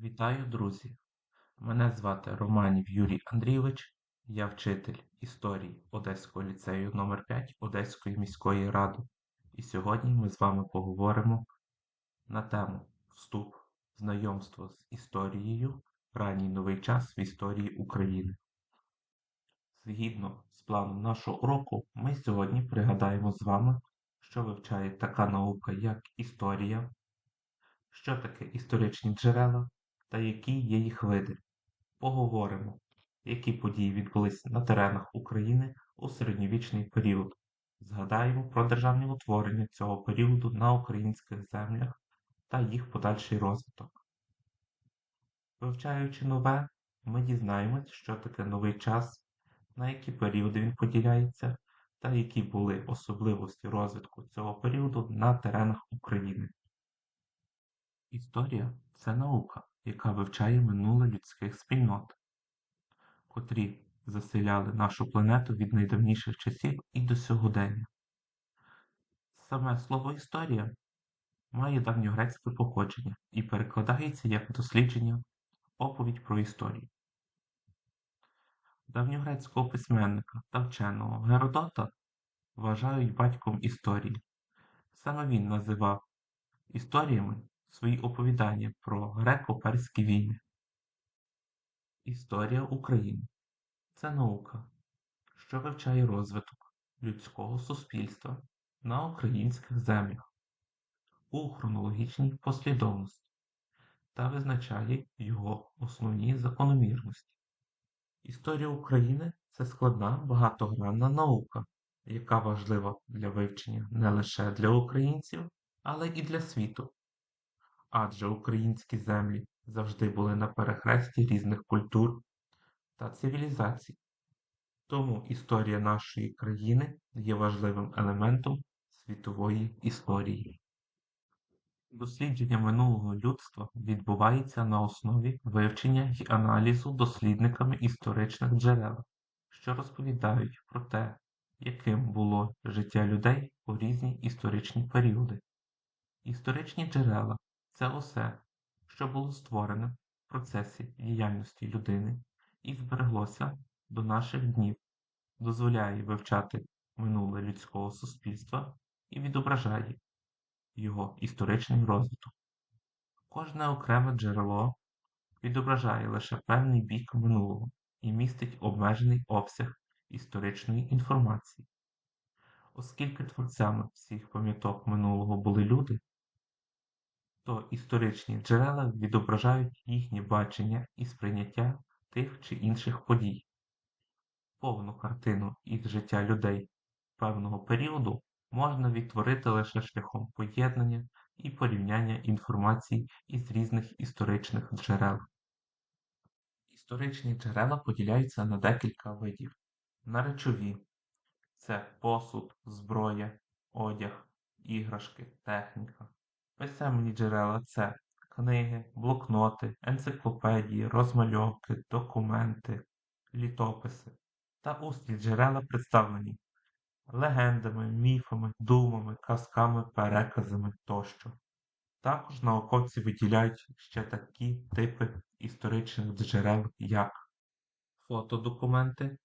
Вітаю, друзі! Мене звати Романів Юрій Андрійович, я вчитель історії Одеського ліцею номер 5 Одеської міської ради. І сьогодні ми з вами поговоримо на тему Вступ, знайомство з історією, ранній новий час в історії України. Згідно з планом нашого уроку, ми сьогодні пригадаємо з вами, що вивчає така наука, як історія, що таке історичні джерела та які є їх види. Поговоримо, які події відбулись на теренах України у середньовічний період. Згадаємо про державні утворення цього періоду на українських землях та їх подальший розвиток. Вивчаючи нове, ми дізнаємось, що таке новий час, на які періоди він поділяється, та які були особливості розвитку цього періоду на теренах України. Історія це наука, яка вивчає минуле людських спільнот, котрі заселяли нашу планету від найдавніших часів і до сьогодення. Саме слово історія має давньогрецьке походження і перекладається як дослідження, оповідь про історію. Давньогрецького письменника та вченого Геродота вважають батьком історії. Саме він називав історіями свої оповідання про греко-перські війни. Історія України це наука, що вивчає розвиток людського суспільства на українських землях у хронологічній послідовності та визначає його основні закономірності. Історія України це складна багатогранна наука, яка важлива для вивчення не лише для українців, але і для світу адже українські землі завжди були на перехресті різних культур та цивілізацій. Тому історія нашої країни є важливим елементом світової історії. Дослідження минулого людства відбувається на основі вивчення й аналізу дослідниками історичних джерел, що розповідають про те, яким було життя людей у різні історичні періоди. Історичні джерела це усе, що було створене в процесі діяльності людини і збереглося до наших днів, дозволяє вивчати минуле людського суспільства і відображає його історичний розвиток. Кожне окреме джерело відображає лише певний бік минулого і містить обмежений обсяг історичної інформації. Оскільки творцями всіх пам'яток минулого були люди, то історичні джерела відображають їхнє бачення і сприйняття тих чи інших подій. Повну картину із життя людей певного періоду можна відтворити лише шляхом поєднання і порівняння інформації із різних історичних джерел. Історичні джерела поділяються на декілька видів. На речові це посуд, зброя, одяг, іграшки, техніка. Писемні джерела це книги, блокноти, енциклопедії, розмальовки, документи, літописи та усні джерела представлені легендами, міфами, думами, казками, переказами тощо. Також науковці виділяють ще такі типи історичних джерел, як фотодокументи,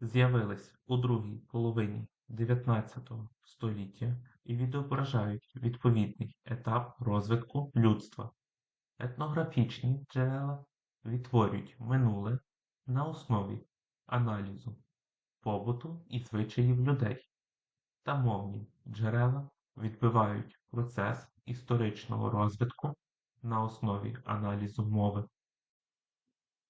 з'явились у другій половині 19 століття і відображають відповідний етап розвитку людства. Етнографічні джерела відтворюють минуле на основі аналізу побуту і звичаїв людей, та мовні джерела відбивають процес історичного розвитку на основі аналізу мови.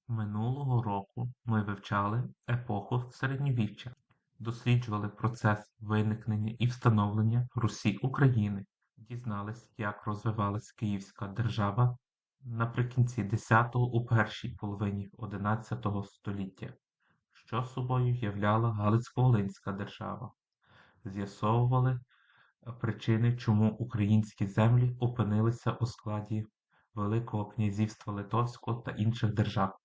Минулого року ми вивчали епоху середньовіччя досліджували процес виникнення і встановлення Русі України, дізнались, як розвивалась Київська держава наприкінці X у першій половині XI століття, що собою являла Галицько-Волинська держава, з'ясовували причини, чому українські землі опинилися у складі Великого князівства Литовського та інших держав.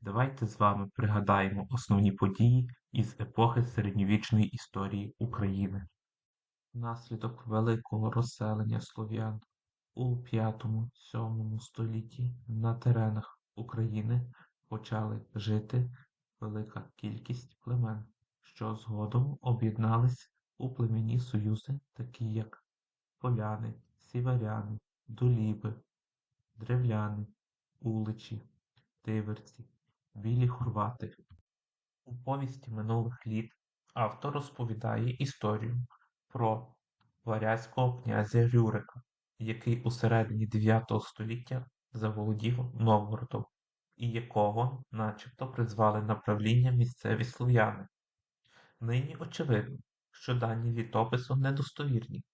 Давайте з вами пригадаємо основні події із епохи середньовічної історії України. Внаслідок великого розселення слов'ян У V-VII столітті на теренах України почали жити велика кількість племен, що згодом об'єднались у племінні союзи, такі як поляни, сіверяни, дуліби, древляни, уличі, тиверці, білі хорвати. У повісті минулих літ автор розповідає історію про варязького князя Рюрика, який у середині 9 століття заволодів Новгородом, і якого начебто призвали на правління місцеві слов'яни. Нині очевидно, що дані літопису недостовірні,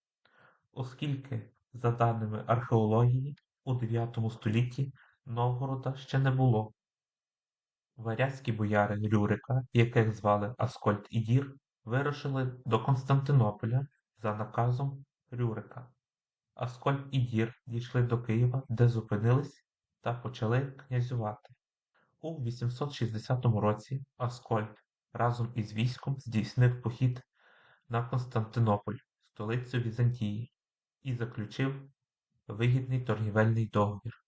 оскільки, за даними археології, у 9 столітті Новгорода ще не було. Варязькі бояри Рюрика, яких звали Аскольд і Дір, вирушили до Константинополя за наказом Рюрика. Аскольд і Дір дійшли до Києва, де зупинились та почали князювати. У 860 році Аскольд разом із військом здійснив похід на Константинополь, столицю Візантії, і заключив вигідний торгівельний договір.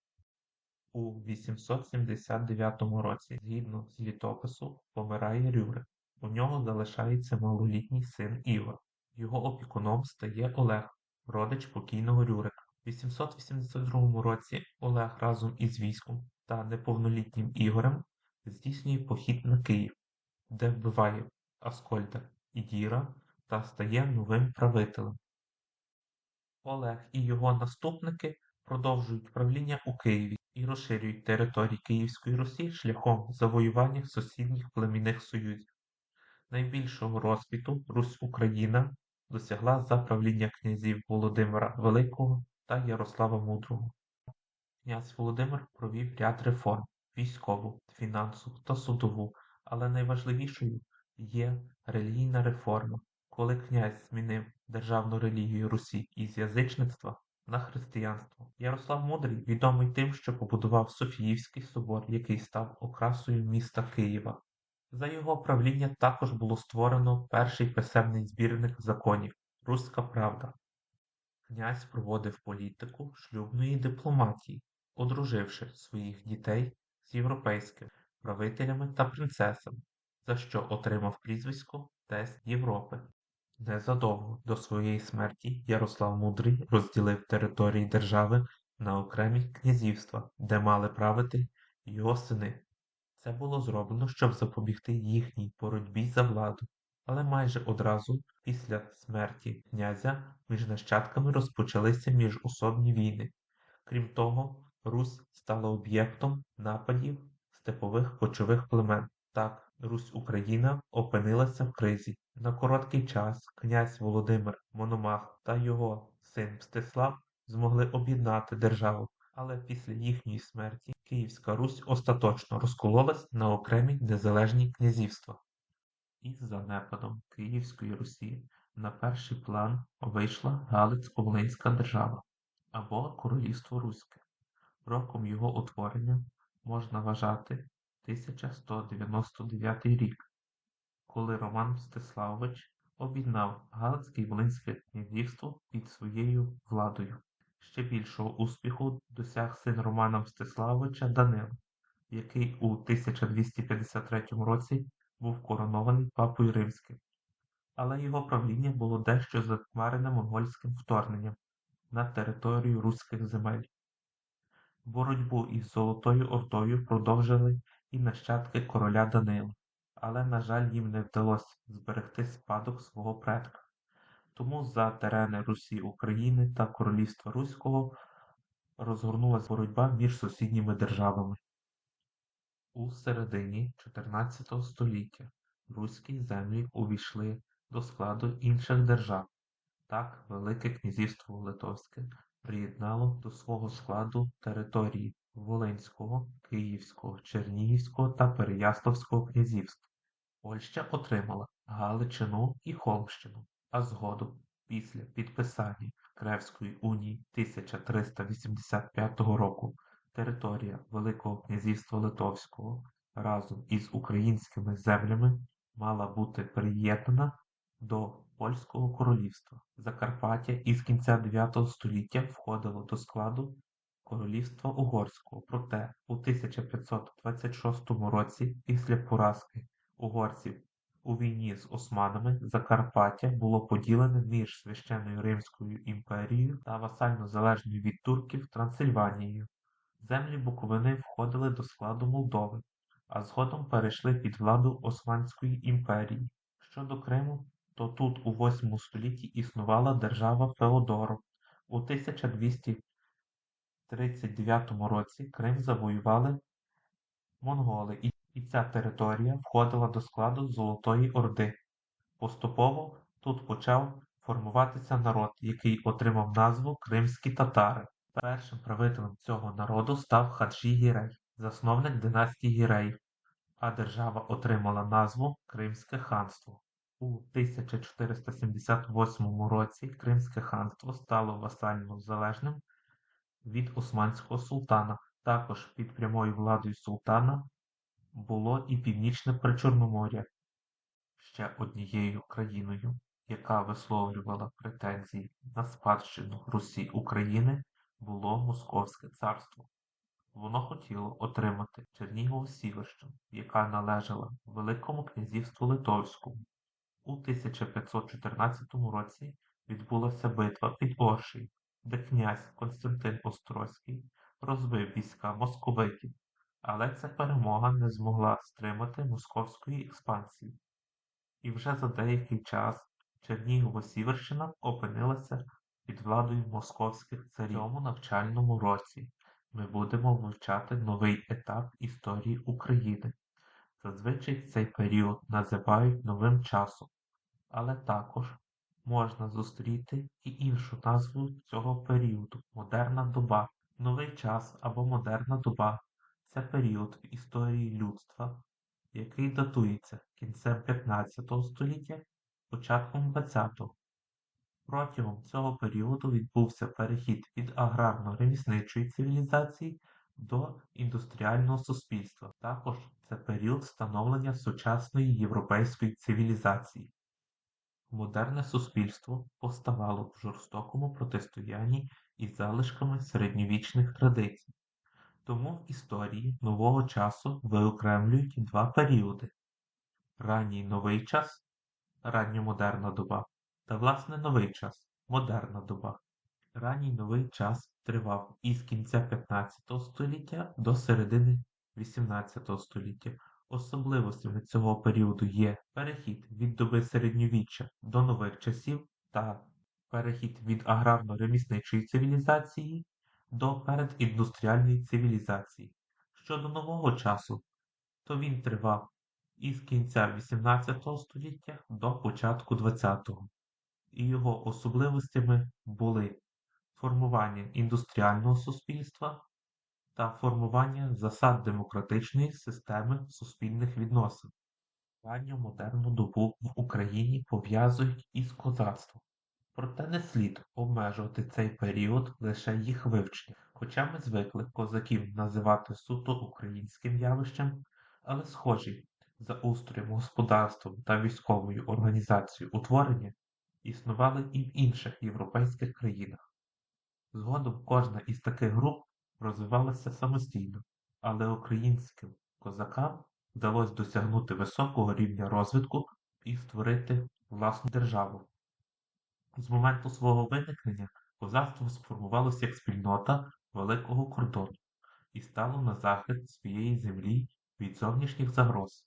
У 879 році, згідно з літопису, помирає Рюрик. У нього залишається малолітній син Ігор. Його опікуном стає Олег, родич покійного Рюрика. У 882 році Олег разом із військом та неповнолітнім Ігорем здійснює похід на Київ, де вбиває Аскольда і Діра та стає новим правителем. Олег і його наступники продовжують правління у Києві і розширюють території Київської Русі шляхом завоювання сусідніх племінних союзів. Найбільшого розквіту Русь-Україна досягла за правління князів Володимира Великого та Ярослава Мудрого. Князь Володимир провів ряд реформ військову, фінансову та судову, але найважливішою є релігійна реформа, коли князь змінив державну релігію Русі із язичництва на християнство. Ярослав Мудрий відомий тим, що побудував Софіївський собор, який став окрасою міста Києва. За його правління також було створено перший писемний збірник законів Руська Правда. Князь проводив політику шлюбної дипломатії, одруживши своїх дітей з європейськими правителями та принцесами, за що отримав прізвисько Тесть Європи. Незадовго до своєї смерті Ярослав Мудрий розділив території держави на окремі князівства, де мали правити його сини. Це було зроблено, щоб запобігти їхній боротьбі за владу, але майже одразу після смерті князя між нащадками розпочалися міжособні війни. Крім того, Русь стала об'єктом нападів степових кочових племен. Так, Русь-Україна опинилася в кризі. На короткий час князь Володимир Мономах та його син Мстислав змогли об'єднати державу, але після їхньої смерті Київська Русь остаточно розкололась на окремі незалежні князівства. Із занепадом Київської Русі на перший план вийшла Галицько-Волинська держава або Королівство Руське. Роком його утворення можна вважати 1199 рік, коли Роман Мстиславович об'єднав Галицьке і Волинське князівство під своєю владою. Ще більшого успіху досяг син Романа Мстиславовича Данило, який у 1253 році був коронований папою римським, але його правління було дещо затьмарене монгольським вторгненням на територію руських земель. Боротьбу із Золотою Ордою продовжили і нащадки короля Данила, але, на жаль, їм не вдалося зберегти спадок свого предка. Тому за терени Русі України та Королівства Руського розгорнулася боротьба між сусідніми державами. У середині 14 століття руські землі увійшли до складу інших держав. Так Велике князівство Литовське приєднало до свого складу території Волинського, Київського, Чернігівського та Переяславського князівств. Польща отримала Галичину і Холмщину, а згодом, після підписання Кревської унії 1385 року, територія Великого князівства Литовського разом із українськими землями мала бути приєднана до Польського королівства. Закарпаття із кінця 9 століття входило до складу Королівства Угорського, проте у 1526 році після поразки угорців у війні з османами Закарпаття було поділене між Священною Римською імперією та васально залежною від турків Трансильванією. Землі Буковини входили до складу Молдови, а згодом перейшли під владу Османської імперії. Щодо Криму, то тут у 8 столітті існувала держава Феодоров. У 1239 році Крим завоювали монголи, і ця територія входила до складу Золотої Орди. Поступово тут почав формуватися народ, який отримав назву Кримські татари. Першим правителем цього народу став Хаджі Гірей, засновник династії Гіреїв, а держава отримала назву Кримське ханство. У 1478 році Кримське ханство стало васально залежним від Османського султана. Також під прямою владою султана було і Північне Причорномор'я. Ще однією країною, яка висловлювала претензії на спадщину Русі України, було Московське царство. Воно хотіло отримати Чернігову Сіверщину, яка належала Великому князівству Литовському. У 1514 році відбулася битва під Оршею, де князь Константин Острозький розбив війська московитів, але ця перемога не змогла стримати московської експансії. І вже за деякий час Чернігова-Сіверщина опинилася під владою московських царів. У цьому навчальному році ми будемо вивчати новий етап історії України. Зазвичай цей період називають новим часом, але також можна зустріти і іншу назву цього періоду модерна доба. Новий час або модерна доба це період в історії людства, який датується кінцем 15 століття, початком 20-го. Протягом цього періоду відбувся перехід від аграрно-ремісничої цивілізації до індустріального суспільства. Також це період становлення сучасної європейської цивілізації. Модерне суспільство поставало в жорстокому протистоянні із залишками середньовічних традицій. Тому в історії нового часу виокремлюють два періоди: ранній новий час, ранньомодерна доба, та власне новий час модерна доба. Ранній новий час тривав із кінця 15 століття до середини 18 століття. Особливостями цього періоду є перехід від доби середньовіччя до нових часів та перехід від аграрно-ремісничої цивілізації до передіндустріальної цивілізації. Щодо нового часу, то він тривав із кінця 18 століття до початку 20-го, і його особливостями були формування індустріального суспільства та формування засад демократичної системи суспільних відносин. Ранню модерну добу в Україні пов'язують із козацтвом. Проте не слід обмежувати цей період лише їх вивченням, хоча ми звикли козаків називати суто українським явищем, але схожі за устроєм, господарством та військовою організацією утворення існували і в інших європейських країнах. Згодом кожна із таких груп розвивалася самостійно, але українським козакам вдалося досягнути високого рівня розвитку і створити власну державу. З моменту свого виникнення козацтво сформувалося як спільнота Великого кордону і стало на захист своєї землі від зовнішніх загроз,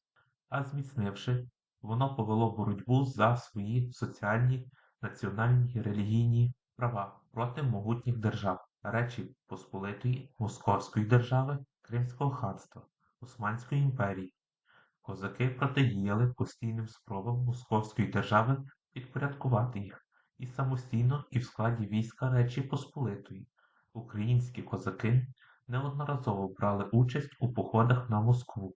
а зміцнивши, воно повело боротьбу за свої соціальні, національні і релігійні права проти могутніх держав Речі Посполитої, Московської держави, Кримського ханства, Османської імперії. Козаки протидіяли постійним спробам Московської держави підпорядкувати їх і самостійно, і в складі війська Речі Посполитої. Українські козаки неодноразово брали участь у походах на Москву.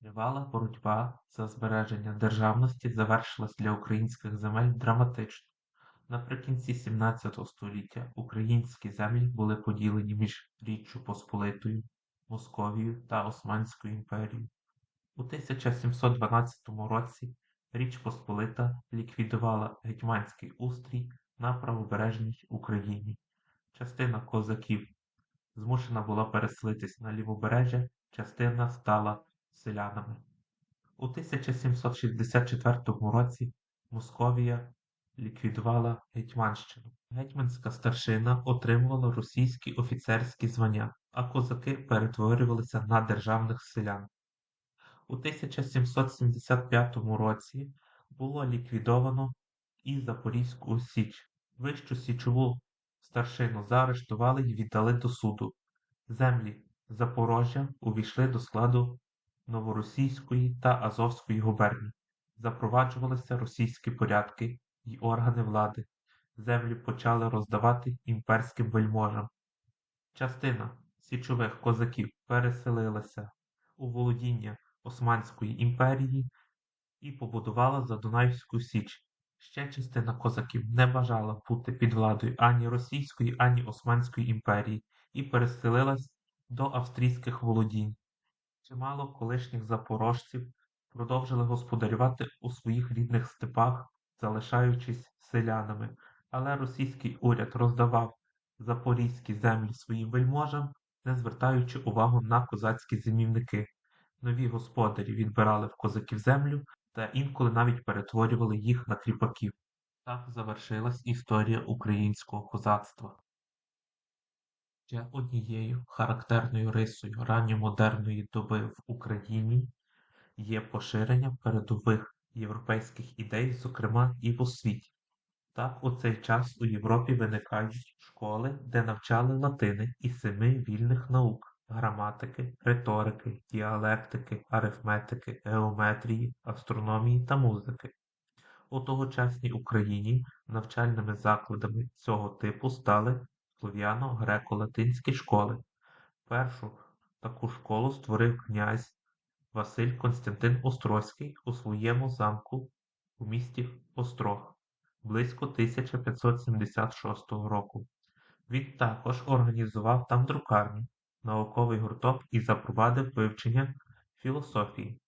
Тривала боротьба за збереження державності завершилась для українських земель драматично. Наприкінці 17 століття українські землі були поділені між Річчю Посполитою, Московією та Османською імперією. У 1712 році Річ Посполита ліквідувала гетьманський устрій на правобережній Україні. Частина козаків змушена була переселитись на лівобережжя, частина стала селянами. У 1764 році Московія ліквідувала Гетьманщину. Гетьманська старшина отримувала російські офіцерські звання, а козаки перетворювалися на державних селян. У 1775 році було ліквідовано і Запорізьку Січ. Вищу січову старшину заарештували і віддали до суду. Землі Запорожжя увійшли до складу Новоросійської та Азовської губерній. Запроваджувалися російські порядки й органи влади. Землі почали роздавати імперським вельможам. Частина січових козаків переселилася у володіння Османської імперії і побудувала Задунайську Січ. Ще частина козаків не бажала бути під владою ані Російської, ані Османської імперії і переселилась до австрійських володінь. Чимало колишніх запорожців продовжили господарювати у своїх рідних степах, залишаючись селянами, але російський уряд роздавав запорізькі землі своїм вельможам, не звертаючи увагу на козацькі зимівники. Нові господарі відбирали в козаків землю та інколи навіть перетворювали їх на кріпаків. Так завершилась історія українського козацтва. Ще однією характерною рисою ранньомодерної доби в Україні є поширення передових європейських ідей, зокрема і в освіті. Так у цей час у Європі виникають школи, де навчали латини і семи вільних наук граматики, риторики, діалектики, арифметики, геометрії, астрономії та музики. У тогочасній Україні навчальними закладами цього типу стали слов'яно-греко-латинські школи. Першу таку школу створив князь Василь Константин Острозький у своєму замку у місті Острог близько 1576 року. Він також організував там друкарню, науковий гурток і запровадив вивчення філософії.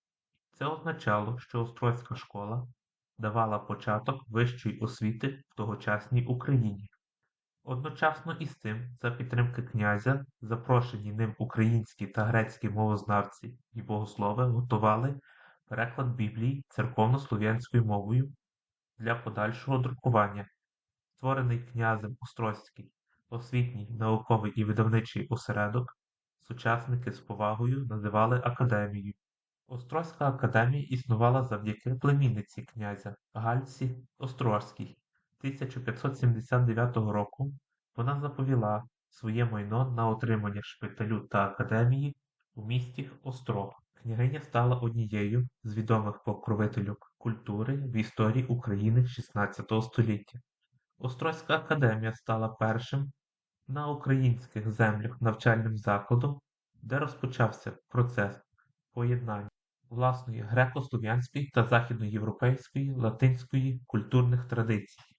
Це означало, що Острозька школа давала початок вищої освіти в тогочасній Україні. Одночасно із цим, за підтримки князя, запрошені ним українські та грецькі мовознавці і богослови готували переклад Біблії церковно-слов'янською мовою для подальшого друкування. Створений князем Острозький освітній, науковий і видавничий осередок сучасники з повагою називали академією. Острозька академія існувала завдяки племінниці князя Гальці Острозькій. 1579 року вона заповіла своє майно на отримання шпиталю та академії у місті Острог. Княгиня стала однією з відомих покровительок культури в історії України XVI століття. Острозька академія стала першим на українських землях навчальним закладом, де розпочався процес поєднання власної греко-слов'янської та західноєвропейської латинської культурних традицій.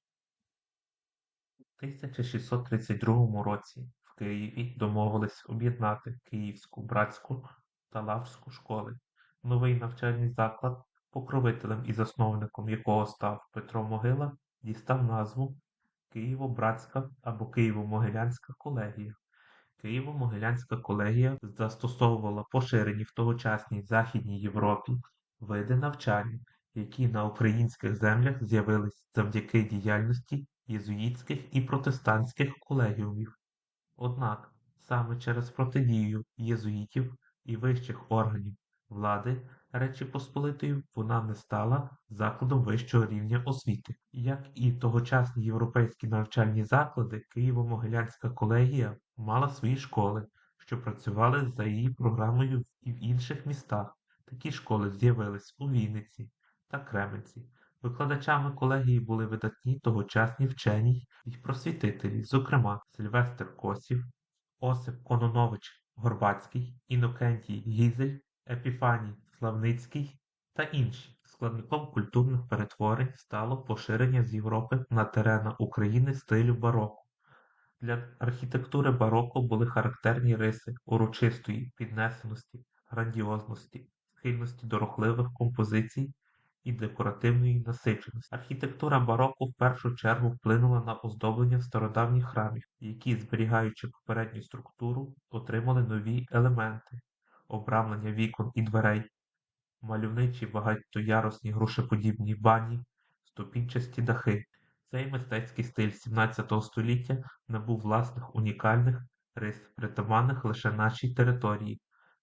У 1632 році в Києві домовились об'єднати Київську братську та лаврську школи. Новий навчальний заклад, покровителем і засновником якого став Петро Могила, дістав назву Києво-Братська або Києво-Могилянська колегія. Києво-Могилянська колегія застосовувала поширені в тогочасній Західній Європі види навчання, які на українських землях з'явились завдяки діяльності єзуїтських і протестантських колегіумів. Однак саме через протидію єзуїтів і вищих органів влади Речі Посполитої вона не стала закладом вищого рівня освіти. Як і тогочасні європейські навчальні заклади, Києво-Могилянська колегія мала свої школи, що працювали за її програмою і в інших містах. Такі школи з'явились у Вінниці та Кременці. Викладачами колегії були видатні тогочасні вчені й просвітителі, зокрема Сильвестр Косів, Осип Кононович Горбацький, Інокентій Гізель, Епіфаній Славницький та інші. Складником культурних перетворень стало поширення з Європи на терена України стилю бароко. Для архітектури бароко були характерні риси урочистої піднесеності, грандіозності, схильності до рухливих композицій і декоративної насиченості. Архітектура бароко в першу чергу вплинула на оздоблення стародавніх храмів, які, зберігаючи попередню структуру, отримали нові елементи, обрамлення вікон і дверей, мальовничі багатоярусні грушеподібні бані, ступінчасті дахи. Цей мистецький стиль XVII століття набув власних унікальних рис, притаманних лише нашій території,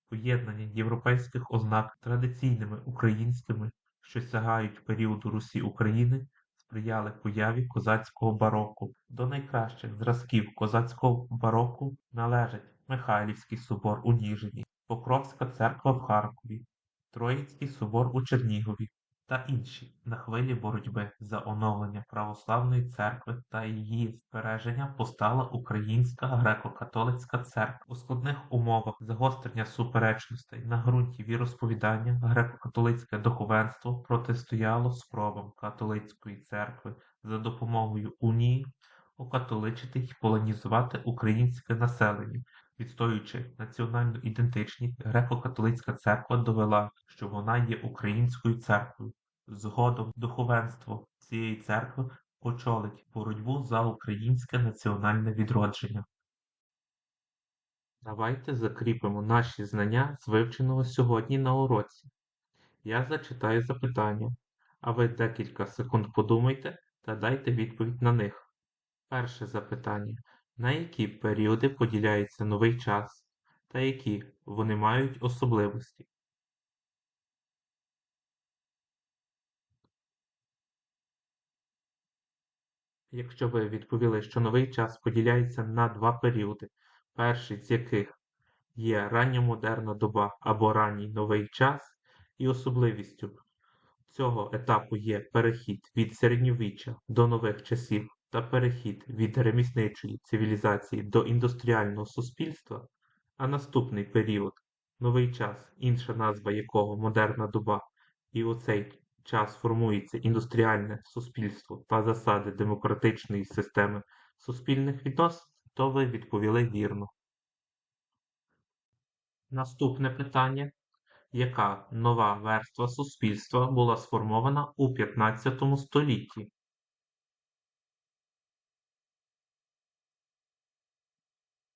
поєднання європейських ознак традиційними українськими, що сягають періоду Русі України, сприяли появі козацького бароку. До найкращих зразків козацького бароку належать Михайлівський собор у Ніжині, Покровська церква в Харкові, Троїцький собор у Чернігові та інші на хвилі боротьби за оновлення православної церкви та її збереження постала Українська греко-католицька церква. У складних умовах загострення суперечностей на ґрунті віросповідання греко-католицьке духовенство протистояло спробам католицької церкви за допомогою унії окатоличити й полонізувати українське населення. Відстоюючи національну ідентичність, греко-католицька церква довела, що вона є українською церквою. Згодом духовенство цієї церкви очолить боротьбу за українське національне відродження. Давайте закріпимо наші знання з вивченого сьогодні на уроці. Я зачитаю запитання, а ви декілька секунд подумайте та дайте відповідь на них. Перше запитання. На які періоди поділяється новий час та які вони мають особливості? Якщо ви відповіли, що новий час поділяється на два періоди, перший з яких є ранньомодерна доба або ранній новий час, і особливістю цього етапу є перехід від середньовіччя до нових часів та перехід від ремісничої цивілізації до індустріального суспільства, а наступний період новий час, інша назва якого модерна доба, і у цей час формується індустріальне суспільство та засади демократичної системи суспільних відносин, то ви відповіли вірно. Наступне питання. Яка нова верства суспільства була сформована у 15 столітті?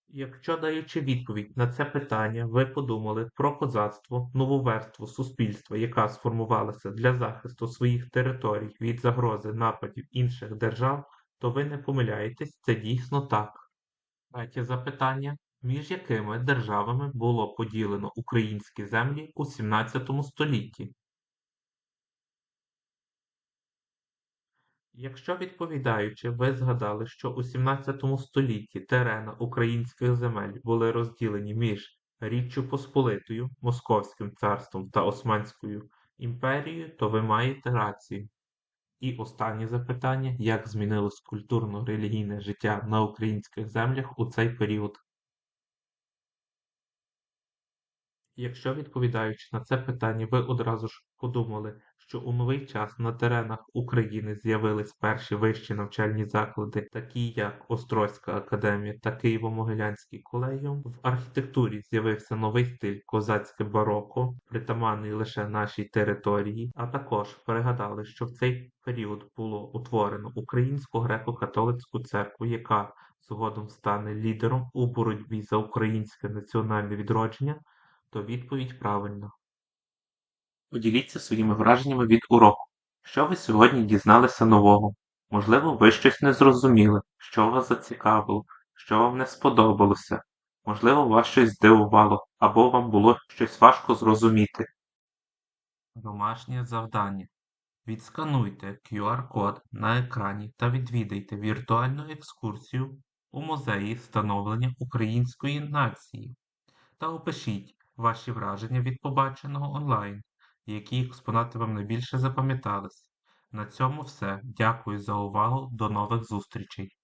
Якщо даючи відповідь на це питання, ви подумали про козацтво, нову верству суспільства, яка сформувалася для захисту своїх територій від загрози нападів інших держав, то ви не помиляєтесь, це дійсно так. Третє запитання. Між якими державами було поділено українські землі у 17 столітті? Якщо відповідаючи, ви згадали, що у 17 столітті терена українських земель були розділені між Річчю Посполитою, Московським царством та Османською імперією, то ви маєте рацію. І останнє запитання: як змінилось культурно-релігійне життя на українських землях у цей період? Якщо відповідаючи на це питання, ви одразу ж подумали, що у новий час на теренах України з'явились перші вищі навчальні заклади, такі як Острозька академія та Києво-Могилянський колегіум, в архітектурі з'явився новий стиль козацьке бароко, притаманний лише нашій території, а також пригадали, що в цей період було утворено Українську греко-католицьку церкву, яка згодом стане лідером у боротьбі за українське національне відродження, то відповідь правильна. Поділіться своїми враженнями від уроку. Що ви сьогодні дізналися нового? Можливо, ви щось не зрозуміли, що вас зацікавило, що вам не сподобалося. Можливо, вас щось здивувало, або вам було щось важко зрозуміти. Домашнє завдання. Відскануйте QR-код на екрані та відвідайте віртуальну екскурсію у музеї становлення української нації та опишіть ваші враження від побаченого онлайн, які експонати вам найбільше запам'ятались. На цьому все. Дякую за увагу. До нових зустрічей!